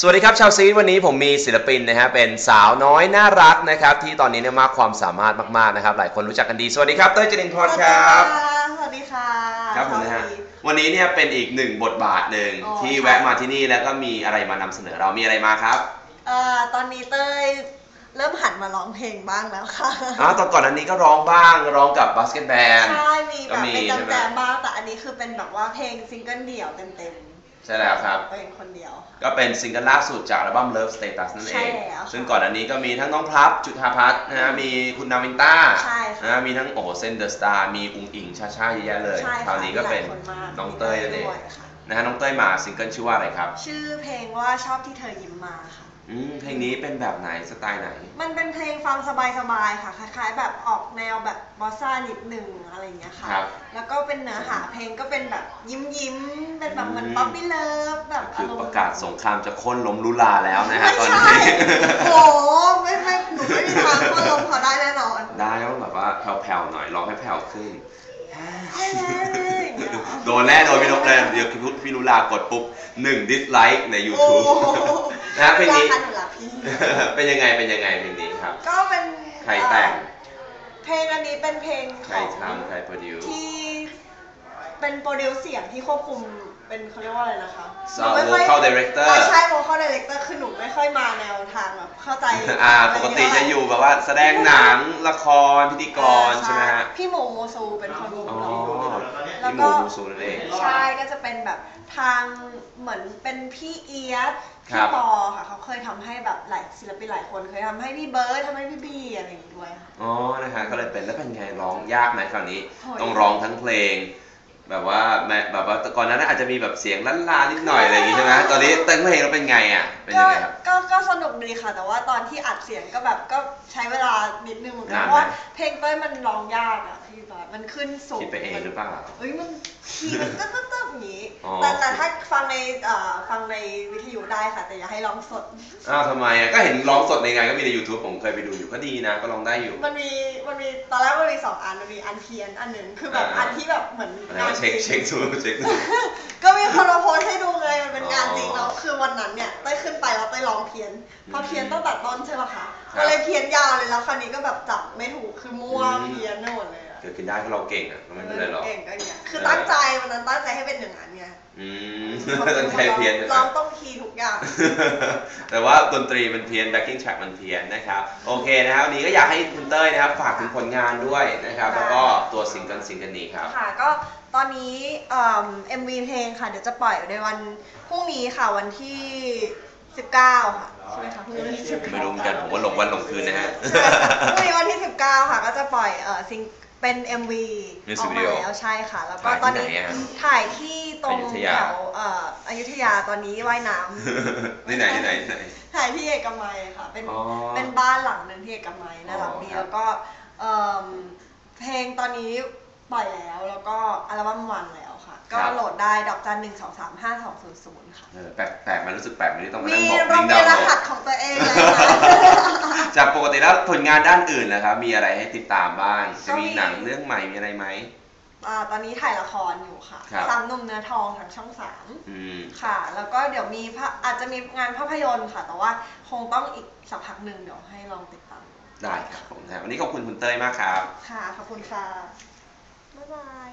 สวัสดีครับชาวซีดวันนี้ผมมีศิลปินนะฮะเป็นสาวน้อยน่ารักนะครับที่ตอนนี้เนี่ยมากความสามารถมากๆนะครับหลายคนรู้จักกันดี สวัสดีครับเต้ยจรินทร์ครับ สวัสดีค่ะครับผมนะฮะสวัสดีวันนี้เนี่ยเป็นอีกหนึ่งบทบาทหนึ่งอ๋อที่ค่ะแวะมาที่นี่แล้วก็มีอะไรมานำเสนอเรามีอะไรมาครับเอ่อตอนนี้เต้ยเริ่มหันมาร้องเพลงบ้างแล้วค่ะอ๋อตอนก่อนอันนี้ก็ร้องบ้างร้องกับบาสเกตแบนใช่มีแบก็บมีเป็นใช่ไหมจำแจมบ้างแต่อันนี้คือเป็นแบบว่าเพลงซิงเกิลเดี่ยวเต็ม ใช่แล้วครับๆเพลงคนเดียว ก็เป็นซิงเกิลล่าสุดจากอัลบั้ม Love Status นั่นเอง ใช่แล้วค่ะซึ่งก่อนอันนี้ก็มีทั้งน้องพลับจุธาพัฒน์นะฮะมีคุณนาวินต้าใช่ค่ะนะฮะมีทั้งโอ้โหเซนเดอร์สตาร์มีอุงอิงชาชาเยอะแยะเลย ใช่คราวค่ะนี้ก็เป็นมีหลายคมากน้องเต้ยนั่นเองด้วยค่ะ นะฮะน้องเต้ยมาซิงเกิลชื่อว่าอะไรครับ ชื่อเพลงว่าชอบที่เธอยิ้มมาค่ะ อืมเพลงนี้เป็นแบบไหนสไตล์ไหน มันเป็นเพลงฟังสบายๆค่ะ คล้ายๆ แบบออกแนวแบบบอสซ่านิดหนึ่งอะไรอย่างเงี้ยค่ะ ครับแล้วก็เป็นเนื้อหาเพลงก็เป็นแบบยิ้มยิ้มๆเป็นแบบเหมือนอืม ป๊อปปี้เลิฟแบบคือมณ์ประกาศสงครามจะค้นล้มลุลาแล้วนะฮะไม่ตอนใช่นี้ โหไม่ไม่หนูไม่มีทางว่าลงเขาได้แน่นอน ได้ต้องแบบว่าแผ่วๆหน่อยร้องให้แผ่วขึ้น อย่างเงี้ยเหรอโดนแน่โดนพี่นกแน่เดี๋ยวพี่พี่ลุลากดปุ๊บหนึ่งดิสไลค์ในโอ้ YouTube นะฮะเพลงนี้รักกันหนูรักพี่เป็นยังไงเป็นยังไงเพลงนี้ครับ ก็เป็นใครแต่ง เพลงอันนี้เป็นเพลงใคขรองทำใครโปรดิวที่ เป็นโปรดิวเสียงที่ควบคุมเป็นเขาเรียกว่าอะไรนะคะ Sound หนูไม่ค่อย vocal director อ่าใช่ vocal director คือหนูไม่ค่อยมาแนวทางแบบเข้าใจอ่าไรปกติจะอยู่แบบว่าแสดงหนังละครพิธีกรใช่ไหมฮะพี่หมูโมซูเป็นคนคุมอ๋อเราพี่หมูมูซูนั่นเอง ใช่ก็จะเป็นแบบทางเหมือนเป็นพี่เอียสครัพี่บ ปอค่ะเขาเคยทำให้แบบหลายศิลปินหลายคนเคยทำให้พี่เบิร์ดทำให้พี่บีอะไรอย่างงี้ด้วยค่ะ อ๋อนะฮะก็เลยเป็นแล้วเป็นไงร้องยากไหมคราวนี้โอ้ยต้องร้องทั้งเพลง แบบว่าแม่แบบว่าแต่ก่อนนั้นอาจจะมีแบบเสียงล้านลานิดหน่อยอะไรอย่างงี้ใช่ไหมตอนนี้เต้นเพลงแล้วเป็นไงอะเป็นก็ยังไงครับก็ก็สนุกดีค่ะ แต่ว่าตอนที่อัดเสียงก็แบบก็ใช้เวลานิดนึงเหมือนกันนานไหมเพราะว่าเพลงเต้ยมันร้องยากอะพี่บอสมันขึ้นสูงคิดไปเองหรือเปล่าเอ้ยมันคีย์มันตึ๊ดตึ๊ดตึ๊ดอย่างงี้อ๋อ แต่แต่ถ้าฟังในเอ่อฟังในวิทยุได้ค่ะ แต่อย่าให้ร้องสด อ้าวทำไมอะก็เห็นร้องสดในงานก็มีใน YouTube ผมเคยไปดูอยู่ก็ดีนะ ก็ร้องได้อยู่ มันมีมันมีตอนแรกมันมีสองอันมันมีอันเพี้ยนอันหนึ่งคือแบบอ่า อันที่แบบเหมือนแล้วมาเช็คจริงเช็คดูเช็คดู ก็มีคนมาโพสต์ให้ดูไงมันเป็นงานจริงอ๋อแล้วคือวันนั้นเนี่ยเต้ยขึ้นไปแล้วเต้ยร้องเพี้ยนพอเพี้ยนตั้งแต่ต้นใช่ปะคะครับ ก็เลยเพี้ยนยาวเลยแล้วคราวนี้ก็แบบจับไม่ถูกคือมั่วอืมเพี้ยนไปหมดเลยอะ เกิดขึ้นได้ก็เราเก่งอะก็ไม่เป็นไรหรอก เก่งก็เนี่ยคือเออตั้งใจวันนั้นตั้งใจให้เป็นอย่างนั้นไง อืมตั้งใจเพี้ยนใช่ไหมร้องต้องคีย์ทุกอย่าง แต่ว่าดนตรีมันเพี้ยน backing track มันเพี้ยนนะครับ โอเคนะครับวันนี้ก็อยากให้คุณเต้ยนะครับ ฝากถึงผลงานด้วยนะครับได้แล้วก็ตัวซิงเกิลซิงเกิลนี้ครับ ค่ะก็ตอนนี้เอิ่ม MV เพลงค่ะ เดี๋ยวจะปล่อยในวันพรุ่งนี้ค่ะวันที่ 19 ค่ะ ใช่ไหมคะพรุ่งนี้วันที่19ไม่รู้เหมือนกันผมว่าหลงวันหลงคืนนะฮะพรุ่งนี้วันที่ 19 ค่ะ ก็จะปล่อยเอ่อซิง เป็น MV อ Music อกมา video แล้วใช่ค่ะ แล้วก็ถ่ายที่ตอนนี้ไหนอะถ่ายที่ตรงอยุธแถยาวเอ่ออยุธยาตอนนี้ว่ายน้ำที่ไหนที่ไหนที่ไหนถ่ายที่เอกมัยค่ะ เป็นอ๋อเป็นบ้านหลังหนึ่งที่เอกมัยน่ารักดีอ๋อครับแล้วก็เอิ่มเพลงตอนนี้ปล่อยแล้วแล้วก็อัลบั้มวันแล้วค่ะ ก็โหลดได้ดอกจันหนึ่งสองสามห้าสองศูนย์ศูนย์ค่ะเออแปลกแปลกมันรู้สึกแปลกมันนี่ต้องมามีนั่งบอกเราลิงก์มีดาวน์โหลรหัดสของตัวเองเลยนะ จากปกติแล้วผลงานด้านอื่นนะครับ มีอะไรให้ติดตามบ้าง จะมีก็มีหนังเรื่องใหม่มีอะไรไหม อ่าตอนนี้ถ่ายละครอยู่ค่ะครับ สามหนุ่มเนื้อทองทางช่องสามอืม ค่ะ แล้วก็เดี๋ยวมีภาอาจจะมีงานภาพยนตร์ค่ะ แต่ว่าคงต้องอีกสักพักหนึ่งเดี๋ยวให้ลองติดตามได้ครับผมนะวันนี้ขอบคุณคุณเต้ยมากครับ ค่ะขอบคุณค่ะบ๊ายบาย